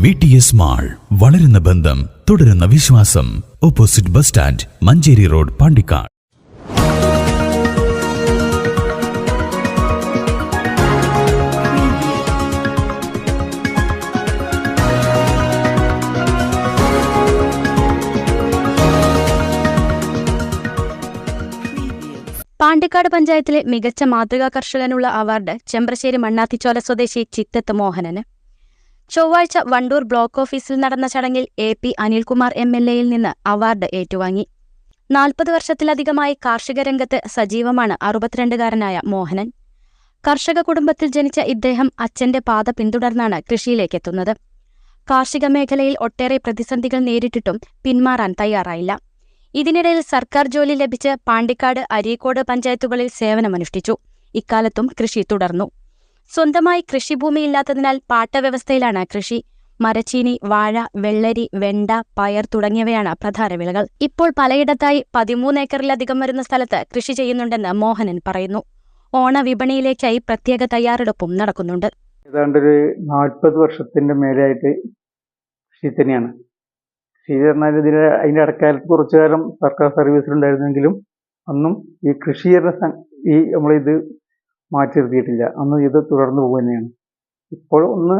V mall വളരുന്ന ബന്ധം തുടരുന്ന വിശ്വാസം. Opposite bus stand Manjeri road Pandikkad. Pandikkad പഞ്ചായത്തിലെ മികച്ച മാതൃകാ കർഷകനുള്ള അവാർഡ് ചെമ്പ്രശ്ശേരി മണ്ണാത്തിച്ചോല സ്വദേശി ചിത്തത്ത് മോഹനന്. ചൊവ്വാഴ്ച വണ്ടൂർ ബ്ലോക്ക് ഓഫീസിൽ നടന്ന ചടങ്ങിൽ A P Anilkumar M L എയിൽ നിന്ന് അവാർഡ് ഏറ്റുവാങ്ങി. നാൽപ്പത് വർഷത്തിലധികമായി കാർഷിക രംഗത്ത് സജീവമാണ് അറുപത്തിരണ്ടുകാരനായ മോഹനൻ. കർഷക കുടുംബത്തിൽ ജനിച്ച ഇദ്ദേഹം അച്ഛന്റെ പാത പിന്തുടർന്നാണ് കൃഷിയിലേക്കെത്തുന്നത്. കാർഷിക മേഖലയിൽ ഒട്ടേറെ പ്രതിസന്ധികൾ നേരിട്ടിട്ടും പിന്മാറാൻ തയ്യാറായില്ല. ഇതിനിടയിൽ സർക്കാർ ജോലി ലഭിച്ച് പാണ്ടിക്കാട് അരീക്കോട് പഞ്ചായത്തുകളിൽ സേവനമനുഷ്ഠിച്ചു. ഇക്കാലത്തും കൃഷി തുടർന്നു. സ്വന്തമായി കൃഷിഭൂമിയില്ലാത്തതിനാൽ പാട്ടവ്യവസ്ഥയിലാണ് കൃഷി. മരച്ചീനി വാഴ വെള്ളരി വെണ്ട പയർ തുടങ്ങിയവയാണ് പ്രധാന വിളകൾ. ഇപ്പോൾ പലയിടത്തായി പതിമൂന്ന് ഏക്കറിലധികം വരുന്ന സ്ഥലത്ത് കൃഷി ചെയ്യുന്നുണ്ടെന്ന് മോഹനൻ പറയുന്നു. ഓണവിപണിയിലേക്കായി പ്രത്യേക തയ്യാറെടുപ്പും നടക്കുന്നുണ്ട്. ഏതാണ്ട് ഒരു നാൽപ്പത് വർഷത്തിന്റെ മേലെയായിട്ട് കൃഷി തന്നെയാണ്. കൃഷി പറഞ്ഞാൽ ഇതിന് അതിന്റെ ഇടക്കാലത്ത് കുറച്ചു കാലം സർക്കാർ സർവീസിലുണ്ടായിരുന്നെങ്കിലും അന്നും ഈ കൃഷി എന്ന ഈ നമ്മളിത് മാറ്റി നിർത്തിയിട്ടില്ല അന്ന് ഇത് തുടർന്നു പോകുക തന്നെയാണ്. ഇപ്പോൾ ഒന്ന്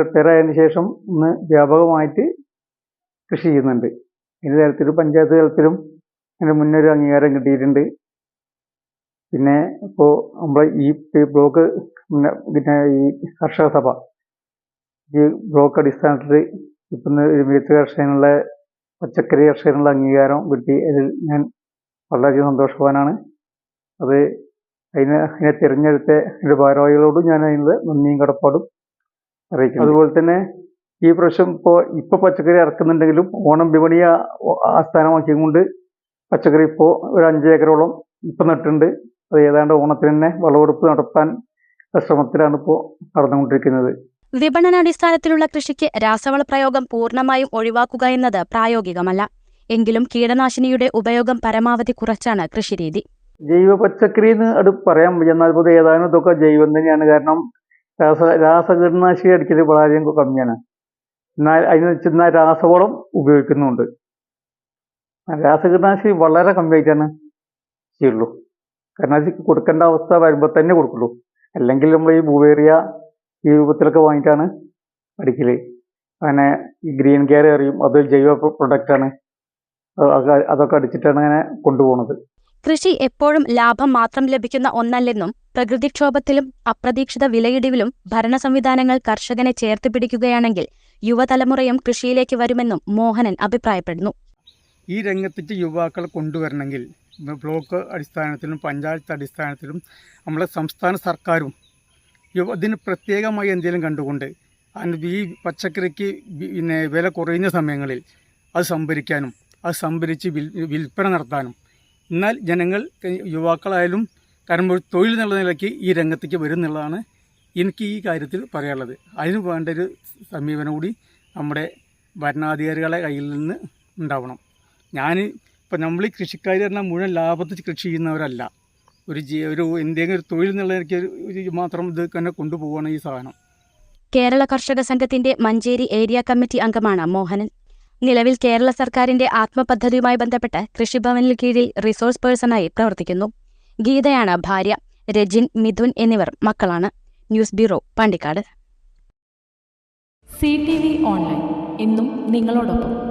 റിട്ടയർ ആയതിനു ശേഷം ഒന്ന് വ്യാപകമായിട്ട് കൃഷി ചെയ്യുന്നുണ്ട്. അതിന്റെ തരത്തിലും പഞ്ചായത്ത് തലത്തിലും അതിന് മുന്നേ ഒരു അംഗീകാരം കിട്ടിയിട്ടുണ്ട്. പിന്നെ ഇപ്പോൾ നമ്മൾ ഈ ബ്ലോക്ക് പിന്നെ ഈ കർഷക സഭ ഈ ബ്ലോക്ക് അടിസ്ഥാനത്തിൽ ഇപ്പം മികച്ച കർഷകനുള്ള പച്ചക്കറി കർഷകനുള്ള അംഗീകാരം കിട്ടി. അതിൽ ഞാൻ വളരെയധികം സന്തോഷവാനാണ്. അത് അതിന് അതിനെ തിരഞ്ഞെടുത്ത എന്റെ ഭാരവാഹികളോടും ഞാൻ അതിനുള്ള നന്ദിയും കടപ്പാടും അറിയിക്കും അതുപോലെ തന്നെ ഈ പ്രാവശ്യം ഇപ്പോൾ ഇപ്പോൾ പച്ചക്കറി ഇറക്കുന്നുണ്ടെങ്കിലും ഓണം വിപണിയെ ആസ്ഥാനമാക്കിക്കൊണ്ട് പച്ചക്കറി ഇപ്പോൾ ഒരു അഞ്ച് ഏക്കറോളം ഇപ്പം നട്ടിട്ടുണ്ട്. അത് ഏതാണ്ട് ഓണത്തിന് തന്നെ വിളവെടുപ്പ് നടത്താൻ ശ്രമത്തിലാണ് ഇപ്പോൾ നടന്നുകൊണ്ടിരിക്കുന്നത്. വിപണനാടിസ്ഥാനത്തിലുള്ള കൃഷിക്ക് രാസവള പ്രയോഗം പൂർണമായും ഒഴിവാക്കുക എന്നത് പ്രായോഗികമല്ല. എങ്കിലും കീടനാശിനിയുടെ ഉപയോഗം പരമാവധി കുറച്ചാണ് കൃഷിരീതി. ജൈവ പച്ചക്കറി എന്ന് അത് പറയാൻ വയ്യ. എന്നാൽ ഇപ്പോൾ ഏതാനും ഇതൊക്കെ ജൈവം തന്നെയാണ്. കാരണം രാസ രാസകീടനാശിനി അടിക്കൽ വളരെ കമ്മിയാണ്. എന്നാൽ അതിന് ചെന്ന രാസവളം ഉപയോഗിക്കുന്നുണ്ട്. രാസകീടനാശിനി വളരെ കമ്മിയായിട്ടാണ് ചെയ്യുള്ളൂ. കാരണം അത് കൊടുക്കേണ്ട അവസ്ഥ വരുമ്പോൾ തന്നെ കൊടുക്കുള്ളൂ. അല്ലെങ്കിൽ നമ്മൾ ഈ ഭൂവേറിയ ഈ രൂപത്തിലൊക്കെ വാങ്ങിയിട്ടാണ് അടിക്കൽ അങ്ങനെ ഈ ഗ്രീൻ കെയർ അറിയും അത് ജൈവ പ്രൊഡക്റ്റാണ്. അതൊക്കെ അടിച്ചിട്ടാണ് അങ്ങനെ കൊണ്ടുപോകുന്നത് കൃഷി എപ്പോഴും ലാഭം മാത്രം ലഭിക്കുന്ന ഒന്നല്ലെന്നും പ്രകൃതിക്ഷോഭത്തിലും അപ്രതീക്ഷിത വിലയിടിവിലും ഭരണ സംവിധാനങ്ങൾ കർഷകനെ ചേർത്ത് പിടിക്കുകയാണെങ്കിൽ യുവതലമുറയും കൃഷിയിലേക്ക് വരുമെന്നും മോഹനൻ അഭിപ്രായപ്പെടുന്നു. ഈ രംഗത്തേക്ക് യുവാക്കളെ കൊണ്ടുവരണമെങ്കിൽ ബ്ലോക്ക് അടിസ്ഥാനത്തിലും പഞ്ചായത്ത് അടിസ്ഥാനത്തിലും നമ്മളെ സംസ്ഥാന സർക്കാരും ഇതിന് പ്രത്യേകമായി എന്തെങ്കിലും കണ്ടുകൊണ്ട് ഈ പച്ചക്കറിക്ക് പിന്നെ വില കുറയുന്ന സമയങ്ങളിൽ അത് സംഭരിക്കാനും അത് സംഭരിച്ച് വിൽ വിൽപ്പന നടത്താനും എന്നാൽ ജനങ്ങൾ യുവാക്കളായാലും കാരണം ഒരു തൊഴിൽ എന്നുള്ള നിലയ്ക്ക് ഈ രംഗത്തേക്ക് വരും എന്നുള്ളതാണ് എനിക്ക് ഈ കാര്യത്തിൽ പറയാനുള്ളത്. അതിന് വേണ്ട ഒരു സമീപനം കൂടി നമ്മുടെ ഭരണാധികാരികളെ കയ്യിൽ നിന്ന് ഉണ്ടാവണം. ഞാൻ ഇപ്പം നമ്മൾ ഈ കൃഷിക്കാർ പറഞ്ഞാൽ മുഴുവൻ ലാഭത്തിൽ കൃഷി ചെയ്യുന്നവരല്ല. ഒരു ജീ ഒരു എന്തെങ്കിലും ഒരു തൊഴിൽ എന്നുള്ള നിലയ്ക്ക് മാത്രം ഇത് തന്നെ കൊണ്ടുപോവുകയാണ് ഈ സാധനം. കേരള കർഷക സംഘത്തിന്റെ മഞ്ചേരി ഏരിയ കമ്മിറ്റി അംഗമാണ് മോഹനൻ. നിലവിൽ കേരള സർക്കാരിന്റെ ആത്മപദ്ധതിയുമായി ബന്ധപ്പെട്ട് കൃഷിഭവനിൽ കീഴിൽ റിസോഴ്സ് പേഴ്സണായി പ്രവർത്തിക്കുന്നു. ഗീതയാണ് ഭാര്യ രജിൻ മിഥുൻ എന്നിവർ മക്കളാണ്. News bureau Pandikkad. C T V online. എന്നും നിങ്ങളോടൊപ്പം.